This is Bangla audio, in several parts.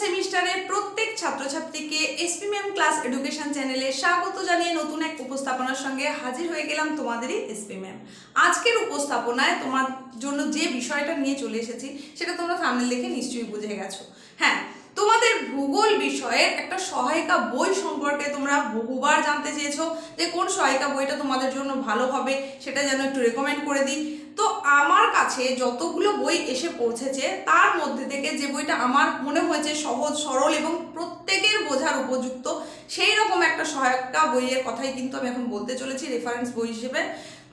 সেমিস্টারের প্রত্যেক ছাত্রছাত্রীকে এসপি ম্যাম ক্লাস এডুকেশন চ্যানেলে স্বাগত জানিয়ে নতুন এক উপস্থাপনার সঙ্গে হাজির হয়ে গেলাম তোমাদেরই এসপি ম্যাম। আজকের উপস্থাপনায় তোমার জন্য যে বিষয়টা নিয়ে চলে এসেছি, সেটা তোমরা সামনে দেখে নিশ্চয়ই বুঝে গেছো। হ্যাঁ তোমাদের ভূগোল বিষয়ের একটা সহায়িকা বই সম্পর্কে তোমরা বহুবার জানতে চেয়েছো যে কোন সহায়িকা বইটা তোমাদের জন্য ভালো হবে সেটা যেন একটু রেকমেন্ড করে দিই। তো আমার কাছে যতগুলো বই এসে পৌঁছেছে, তার মধ্যে থেকে যে বইটা আমার মনে হয়েছে সহজ, সরল এবং প্রত্যেকের বোঝার উপযুক্ত সেই রকম একটা সহায়িকা বইয়ের কথাই কিন্তু আমি এখন বলতে চলেছি রেফারেন্স বই হিসেবে।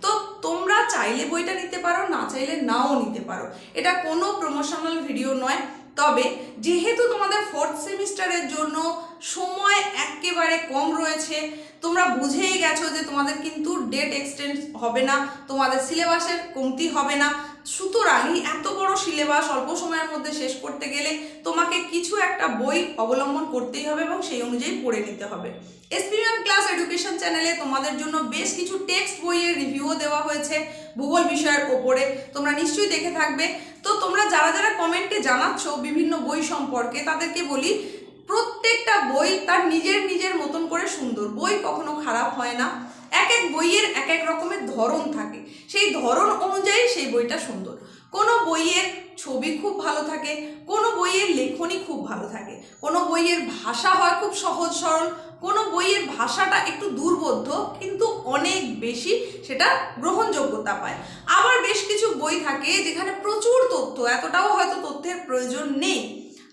তো তোমরা চাইলে বইটা নিতে পারো, না চাইলে নাও নিতে পারো। এটা কোনো প্রমোশনাল ভিডিও নয়। তবে যেহেতু তোমাদের ফোর্থ সেমিস্টারের জন্য সময় একেবারে কম রয়েছে, তোমরা বুঝেই গেছো যে তোমাদের কিন্তু ডেট এক্সটেন্ড হবে না, তোমাদের সিলেবাসের কমতি হবে না। সুতরাং এত বড় সিলেবাস অল্প সময়ের মধ্যে শেষ করতে গেলে তোমাকে কিছু একটা বই অবলম্বন করতেই হবে এবং সেই অনুযায়ী পড়ে নিতে হবে। এসপিএম ক্লাস এডুকেশন চ্যানেলে তোমাদের জন্য বেশ কিছু টেক্সট বইয়ের রিভিউও দেওয়া হয়েছে। ভূগোল বিষয়ের ওপরে তোমরা নিশ্চয়ই দেখে থাকবে। তো তোমরা যারা যারা কমেন্টে জানাচ্ছ বিভিন্ন বই সম্পর্কে, তাদেরকে বলি, প্রত্যেকটা বই তার নিজের নিজের মতন করে সুন্দর। বই কখনো খারাপ হয় না। এক এক বইয়ের এক এক রকমের ধরন থাকে। সেই ধরন অনুযায়ী সেই বইটা সুন্দর। কোনো বইয়ের ছবি খুব ভালো থাকে, কোনো বইয়ের লেখনী খুব ভালো থাকে। কোনো বইয়ের ভাষা হয় খুব সহজ সরল, কোনো বইয়ের ভাষাটা একটু দুর্বোধ্য, কিন্তু অনেক বেশি সেটা গ্রহণযোগ্যতা পায়। আবার বেশ কিছু বই থাকে যেখানে প্রচুর তথ্য, এতটাও হয়তো তথ্যের প্রয়োজন নেই।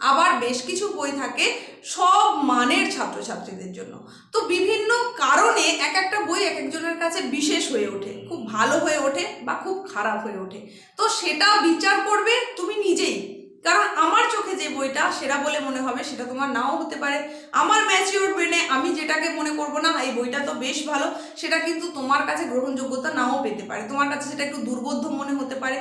আবার বেশ কিছু বই থাকে সব মানের ছাত্রছাত্রীদের জন্য। তো বিভিন্ন কারণে এক একটা বই এক একজনের কাছে বিশেষ হয়ে ওঠে, খুব ভালো হয়ে ওঠে বা খুব খারাপ হয়ে ওঠে। তো সেটা বিচার করবে তুমি নিজেই। কারণ আমার চোখে যে বইটা সেরা বলে মনে হবে, সেটা তোমার নাও হতে পারে। আমার ম্যাচিওর ব্রেনে আমি যেটাকে মনে করব না, এই বইটা তো বেশ ভালো, সেটা কিন্তু তোমার কাছে গ্রহণযোগ্যতা নাও পেতে পারে। তোমার কাছে সেটা একটু দুর্বোধ্য মনে হতে পারে।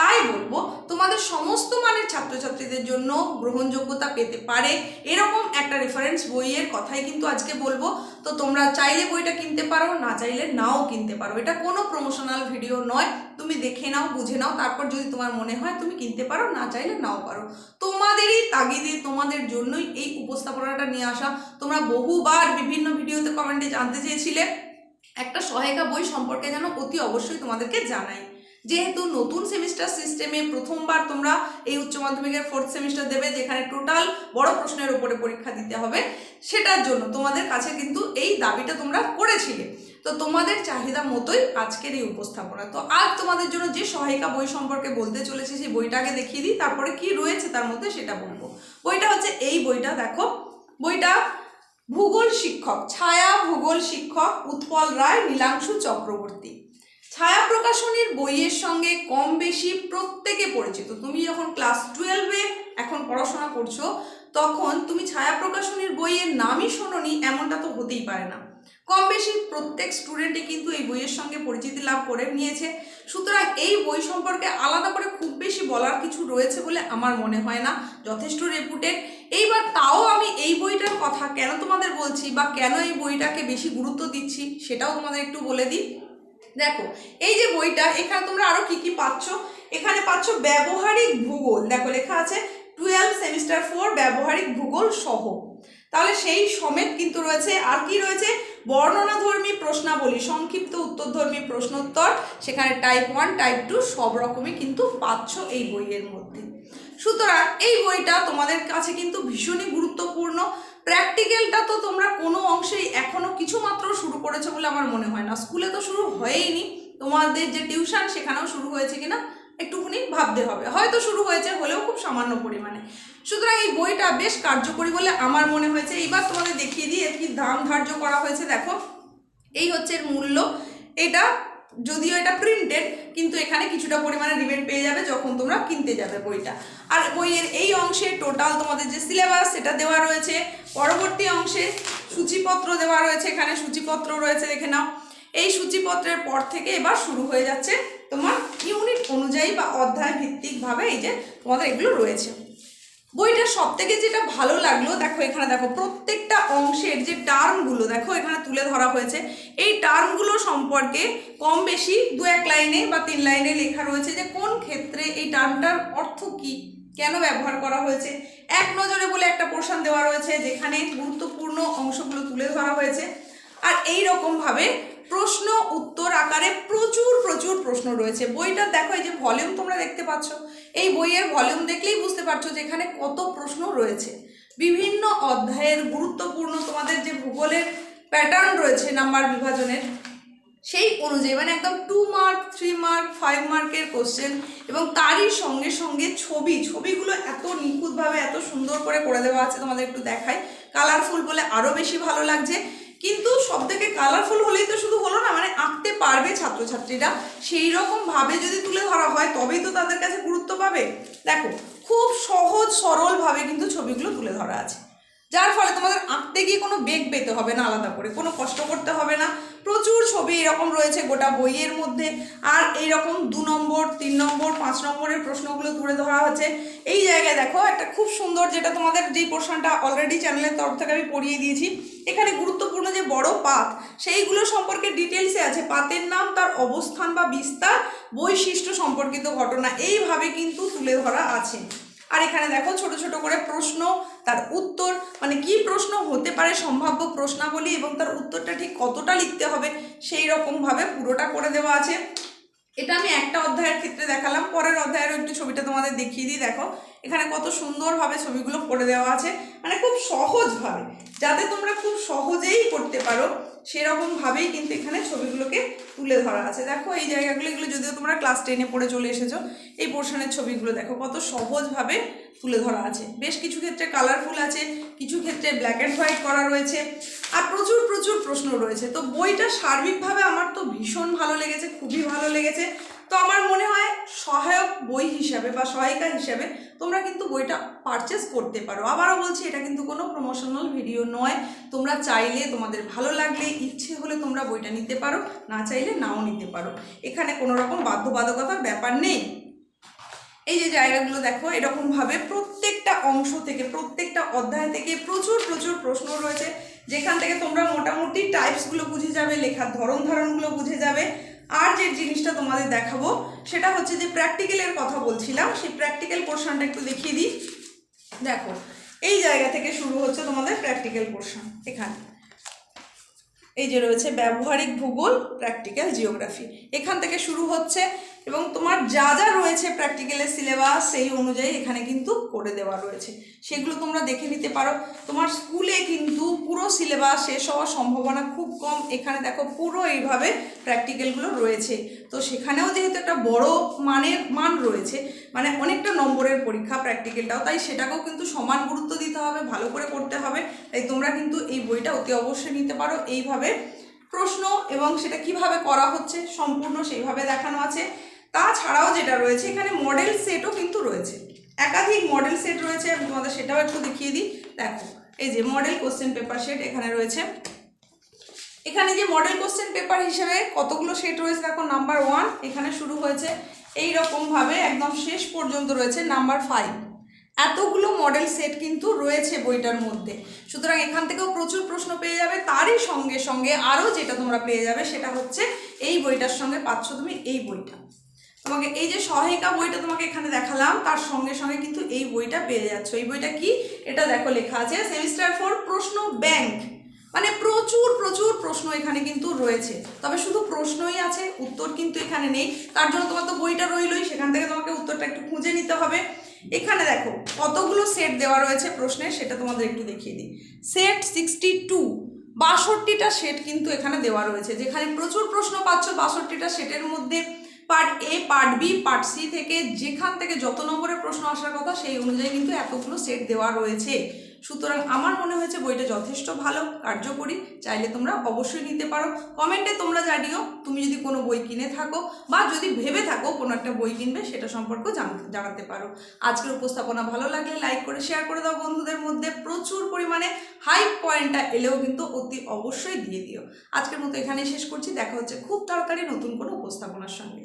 তাই বলব, তোমাদের সমস্ত মানের ছাত্রছাত্রীদের জন্য গ্রহণযোগ্যতা পেতে পারে। এরকম একটা রেফারেন্স বইয়ের কথাই কিন্তু আজকে বলব। তো তোমরা চাইলে বইটা কিনতে পারো, না চাইলে নাও কিনতে পারো। এটা কোনো প্রমোশনাল ভিডিও নয় তুমি দেখে নাও, বুঝে নাও, তারপর যদি তোমার মনে হয় তুমি কিনতে পারো, না চাইলে নাও পারো। তোমাদেরই তাগিদে, তোমাদের জন্যই এই উপস্থাপনাটা নিয়ে আসা। তোমরা বহুবার বিভিন্ন ভিডিওতে কমেন্টে জানতে চেয়েছিলে, একটা সহায়িকা বই সম্পর্কে যেন অতি অবশ্যই তোমাদেরকে জানাই। যেহেতু নতুন সেমিস্টার সিস্টেমে প্রথমবার তোমরা এই উচ্চ মাধ্যমিকের ফোর্থ সেমিস্টার দেবে, যেখানে টোটাল বড় প্রশ্নের উপরে পরীক্ষা দিতে হবে, সেটার জন্য তোমাদের কাছে কিন্তু এই দাবিটা তোমরা করেছিলে। তো তোমাদের চাহিদা মতোই আজকের এই উপস্থাপনা। তো আজ তোমাদের জন্য যে সহায়িকা বই সম্পর্কে বলতে চলেছি, সেই বইটাকে দেখিয়ে দিই, তারপরে কি রয়েছে তার মধ্যে সেটা বলব। বইটা হচ্ছে, এই বইটা দেখো, বইটা ভূগোল শিক্ষক, ছায়া ভূগোল শিক্ষক উৎপল রায় নীলাংশু চক্রবর্তী। ছায়া প্রকাশনীর বইয়ের সঙ্গে কম বেশি প্রত্যেকে পরিচিত। তুমি যখন ক্লাস টুয়েলভে এখন পড়াশোনা করছ, তখন তুমি ছায়া প্রকাশনীর বইয়ের নামই শোনোনি, এমনটা তো হতেই পারে না। কম বেশি প্রত্যেক স্টুডেন্টই কিন্তু এই বইয়ের সঙ্গে পরিচিতি লাভ করে নিয়েছে। সুতরাং এই বই সম্পর্কে আলাদা করে খুব বেশি বলার কিছু রয়েছে বলে আমার মনে হয় না, যথেষ্ট রেপুটেড এইবার তাও আমি এই বইটার কথা কেন তোমাদের বলছি বা কেন এই বইটাকে বেশি গুরুত্ব দিচ্ছি সেটাও তোমাদের একটু বলে দিই। দেখো, এই যে বইটা, এখানে তোমরা আরও কি কি পাচ্ছ? এখানে পাচ্ছ ব্যবহারিক ভূগোল। দেখো, লেখা আছে টুয়েলভ সেমিস্টার ফোর ব্যবহারিক ভূগোল সহ। তাহলে সেই সমেত কিন্তু রয়েছে। আর কি রয়েছে? বর্ণনাধর্মী প্রশ্নাবলী, সংক্ষিপ্ত উত্তরধর্মী প্রশ্নোত্তর, সেখানে টাইপ ওয়ান টাইপ টু সব রকমই কিন্তু পাচ্ছ এই বইয়ের মধ্যে। সুতরাং এই বইটা তোমাদের কাছে কিন্তু ভীষণই গুরুত্বপূর্ণ। প্র্যাকটিক্যালটা তো তোমরা কোনো অংশেই এখনও কিছু মাত্র শুরু করেছ বলে আমার মনে হয় না। স্কুলে তো শুরু হয়েইনি। তোমাদের যে টিউশন সেখানেও শুরু হয়েছে কিনা একটুখানি ভাবতে হবে। হয়তো শুরু হয়েছে, হলেও খুব সামান্য পরিমাণে। সুতরাং এই বইটা বেশ কার্যকরী বলে আমার মনে হয়েছে। এইবার তোমাদের দেখিয়ে দিই, এর কি দাম ধার্য করা হয়েছে, দেখো। এই হচ্ছে এর মূল্য। এটা, যদিও এটা প্রিন্টেড কিন্তু এখানে কিছুটা পরিমাণে রিবেট পেয়ে যাবে যখন তোমরা কিনতে যাবে বইটা। আর বইয়ের এই অংশে টোটাল তোমাদের যে সিলেবাস সেটা দেওয়া রয়েছে। পরবর্তী অংশে সূচিপত্র দেওয়া রয়েছে, এখানে সূচিপত্র রয়েছে, দেখে নাও। এই সূচিপত্রের পর থেকে এবার শুরু হয়ে যাচ্ছে তোমার ইউনিট অনুযায়ী বা অধ্যায় ভিত্তিকভাবে এই যে তোমাদের এগুলো রয়েছে। বইটা সব থেকে যেটা ভালো লাগল, দেখো এখানে দেখো প্রত্যেকটা অংশের যে টার্মগুলো দেখো এখানে তুলে ধরা হয়েছে। এই টার্মগুলো সম্পর্কে কম বেশি দু এক লাইনে বা তিন লাইনে লেখা রয়েছে যে কোন ক্ষেত্রে এই টার্মটার অর্থ কি, কেন ব্যবহার করা হয়েছে। এক নজরে বলে একটা পোর্শন দেওয়া রয়েছে যেখানে গুরুত্বপূর্ণ অংশগুলো তুলে ধরা হয়েছে। আর এই রকম ভাবে প্রশ্ন উত্তর আকারে প্রচুর প্রচুর প্রশ্ন রয়েছে। বইটা দেখো, এই যে ভলিউম তোমরা দেখতে পাচ্ছ। এই বইয়ের ভলিউম দেখলেই বুঝতে পারছ যে এখানে কত প্রশ্ন রয়েছে। বিভিন্ন অধ্যায়ের গুরুত্বপূর্ণ তোমাদের যে ভূগোলের প্যাটার্ন রয়েছে নাম্বার বিভাজনের, সেই অনুযায়ী মানে একদম two mark three mark five মার্কের কোশ্চেন এবং তারই সঙ্গে সঙ্গে ছবি, ছবিগুলো এত নিখুঁতভাবে, এত সুন্দর করে করে দেওয়া আছে তোমাদের একটু দেখায় কালারফুল বলে আরও বেশি ভালো লাগছে। কিন্তু সব থেকে কালারফুল হলেই তো শুধু হলো না মানে আঁকতে পারবে ছাত্রছাত্রীরা। সেই রকম ভাবে যদি তুলে ধরা হয়, তবেই তো তাদের কাছে গুরুত্ব পাবে। দেখো, খুব সহজ সরলভাবে কিন্তু ছবিগুলো তুলে ধরা আছে। যার ফলে তোমাদের আঁকতে গিয়ে কোনো বেগ পেতে হবে না আলাদা করে, কোনো কষ্ট করতে হবে না। প্রচুর ছবি এরকম রয়েছে গোটা বইয়ের মধ্যে। আর এইরকম দু নম্বর, তিন নম্বর, পাঁচ নম্বরের প্রশ্নগুলো তুলে ধরা হচ্ছে এই জায়গায় দেখো, একটা খুব সুন্দর যেটা তোমাদের যেই পোর্শনটা অলরেডি চ্যানেলের তরফ থেকে আমি পড়িয়ে দিয়েছি। এখানে গুরুত্বপূর্ণ যে বড় পাত, সেইগুলো সম্পর্কে ডিটেলসে আছে। পাতের নাম, তার অবস্থান বা বিস্তার, বৈশিষ্ট্য সম্পর্কিত ঘটনা, এইভাবে কিন্তু তুলে ধরা আছে। আর এখানে দেখো ছোট ছোট করে প্রশ্ন, তার উত্তর মানে কি প্রশ্ন হতে পারে সম্ভাব্য প্রশ্নাবলী এবং তার উত্তরটা ঠিক কতটা লিখতে হবে সেই রকমভাবে পুরোটা করে দেওয়া আছে। এটা আমি একটা অধ্যায়ের ক্ষেত্রে দেখালাম, পরের অধ্যায়েরও একটু ছবিটা তোমাদের দেখিয়ে দিই, দেখো। এখানে কত সুন্দরভাবে ছবিগুলো করে দেওয়া আছে মানে খুব সহজভাবে, যাতে তোমরা খুব সহজেই করতে পারো। সেরকমভাবেই কিন্তু এখানে ছবিগুলোকে তুলে ধরা আছে। দেখো, এই জায়গাগুলো, এগুলো যদিও তোমরা ক্লাস টেনে পড়ে চলে এসেছ, এই পোর্শনের ছবিগুলো দেখো, কত সহজভাবে তুলে ধরা আছে। বেশ কিছু ক্ষেত্রে কালারফুল আছে, কিছু ক্ষেত্রে ব্ল্যাক অ্যান্ড হোয়াইট করা রয়েছে, আর প্রচুর প্রচুর প্রশ্ন রয়েছে। তো বইটা সার্বিকভাবে আমার তো ভীষণ ভালো লেগেছে, খুবই ভালো লেগেছে। তো আমার মনে হয় সহায়ক বই হিসাবে বা সহায়িকা হিসাবে তোমরা কিন্তু বইটা পারচেস করতে পারো। আবারও বলছি, এটা কিন্তু কোনো প্রমোশনাল ভিডিও নয়। তোমরা চাইলে, তোমাদের ভালো লাগলে, ইচ্ছে হলে তোমরা বইটা নিতে পারো, না চাইলে নাও নিতে পারো। এখানে কোনো রকম বাধ্যবাধকতার ব্যাপার নেই। এই যে জায়গাগুলো দেখো, এরকমভাবে প্রত্যেকটা অংশ থেকে, প্রত্যেকটা অধ্যায় থেকে প্রচুর প্রচুর প্রশ্ন রয়েছে। যেখান থেকে তোমরা মোটামুটি টাইপসগুলো বুঝে যাবে, লেখার ধরন ধারণগুলো বুঝে যাবে। আর যে জিনিসটা তোমাদের দেখাবো, সেটা হচ্ছে যে প্র্যাকটিক্যালের কথা বলছিলাম, সেই প্র্যাকটিক্যাল পোর্শনটা একটু দেখিয়ে দিই। দেখো, এই জায়গা থেকে শুরু হচ্ছে তোমাদের প্র্যাকটিক্যাল পোর্শন এখানে। এই যে রয়েছে ব্যবহারিক ভূগোল প্র্যাকটিক্যাল জিওগ্রাফি এখান থেকে শুরু হচ্ছে এবং তোমার যা যা রয়েছে প্র্যাকটিক্যালের সিলেবাস সেই অনুযায়ী এখানে কিন্তু করে দেওয়া রয়েছে। সেগুলো তোমরা দেখে নিতে পারো। তোমার স্কুলে কিন্তু পুরো সিলেবাস শেষ হওয়ার সম্ভাবনা খুব কম। এখানে দেখো পুরো এইভাবে প্র্যাকটিক্যালগুলো রয়েছে। তো সেখানেও যেহেতু একটা বড় মানের মান রয়েছে মানে অনেকটা নম্বরের পরীক্ষা প্র্যাকটিক্যালটাও তাই সেটাকেও কিন্তু সমান গুরুত্ব দিতে হবে, ভালো করে করতে হবে। তাই তোমরা কিন্তু এই বইটা অতি অবশ্যই নিতে পারো। এইভাবে প্রশ্ন এবং সেটা কীভাবে করা হচ্ছে সম্পূর্ণ সেইভাবে দেখানো আছে। তাছাড়াও যেটা রয়েছে, এখানে মডেল সেটও কিন্তু রয়েছে। একাধিক মডেল সেট রয়েছে, আমি তোমাদের সেটাও একটু দেখিয়ে দিই। দেখো, এই যে মডেল কোশ্চেন পেপার সেট এখানে রয়েছে। এখানে যে মডেল কোশ্চেন পেপার হিসেবে কতগুলো সেট রয়েছে, দেখো নাম্বার ওয়ান এখানে শুরু হয়েছে। এই রকমভাবে একদম শেষ পর্যন্ত রয়েছে নাম্বার ফাইভ এতগুলো মডেল সেট কিন্তু রয়েছে বইটার মধ্যে। সুতরাং এখান থেকেও প্রচুর প্রশ্ন পেয়ে যাবে। তারই সঙ্গে সঙ্গে আরও যেটা তোমরা পেয়ে যাবে, সেটা হচ্ছে এই বইটার সঙ্গে পাচ্ছ তুমি এই বইটা। তোমাকে এই যে সহায়িকা বইটা তোমাকে এখানে দেখালাম, তার সঙ্গে সঙ্গে কিন্তু এই বইটা পেয়ে যাচ্ছ। এই বইটা কি? এটা দেখো লেখা আছে সেমিস্টার ফোর প্রশ্ন ব্যাংক মানে প্রচুর প্রচুর প্রশ্ন এখানে কিন্তু রয়েছে। তবে শুধু প্রশ্নই আছে, উত্তর কিন্তু এখানে নেই। তার জন্য তোমার তো বইটা রইলই, সেখান থেকে তোমাকে উত্তরটা একটু খুঁজে নিতে হবে। এখানে দেখো, কতগুলো সেট দেওয়া রয়েছে প্রশ্নের সেটা তোমাদের একটু দেখিয়ে দিই। সেট সিক্সটি টু বাষট্টিটা সেট কিন্তু এখানে দেওয়া রয়েছে। যেখানে প্রচুর প্রশ্ন পাচ্ছ, বাষট্টিটা সেটের মধ্যে part A part B part C থেকে যেখান থেকে যত নম্বরের প্রশ্ন আসার কথা, সেই অনুযায়ী কিন্তু এতগুলো সেট দেওয়া রয়েছে। সুতরাং আমার মনে হয়েছে বইটা যথেষ্ট ভালো, কার্যকরী, চাইলে তোমরা অবশ্যই নিতে পারো। কমেন্টে তোমরা জানিও, তুমি যদি কোনো বই কিনে থাকো বা যদি ভেবে থাকো কোনো একটা বই কিনবে, সেটা সম্পর্কেও জানাতে পারো। আজকের উপস্থাপনা ভালো লাগলে লাইক করে শেয়ার করে দাও বন্ধুদের মধ্যে। প্রচুর পরিমাণে হাই পয়েন্টটা এলেও কিন্তু অতি অবশ্যই দিয়ে দিও। আজকের মতো এখানেই শেষ করছি। দেখা হচ্ছে খুব তাড়াতাড়ি নতুন কোনো উপস্থাপনার সঙ্গে।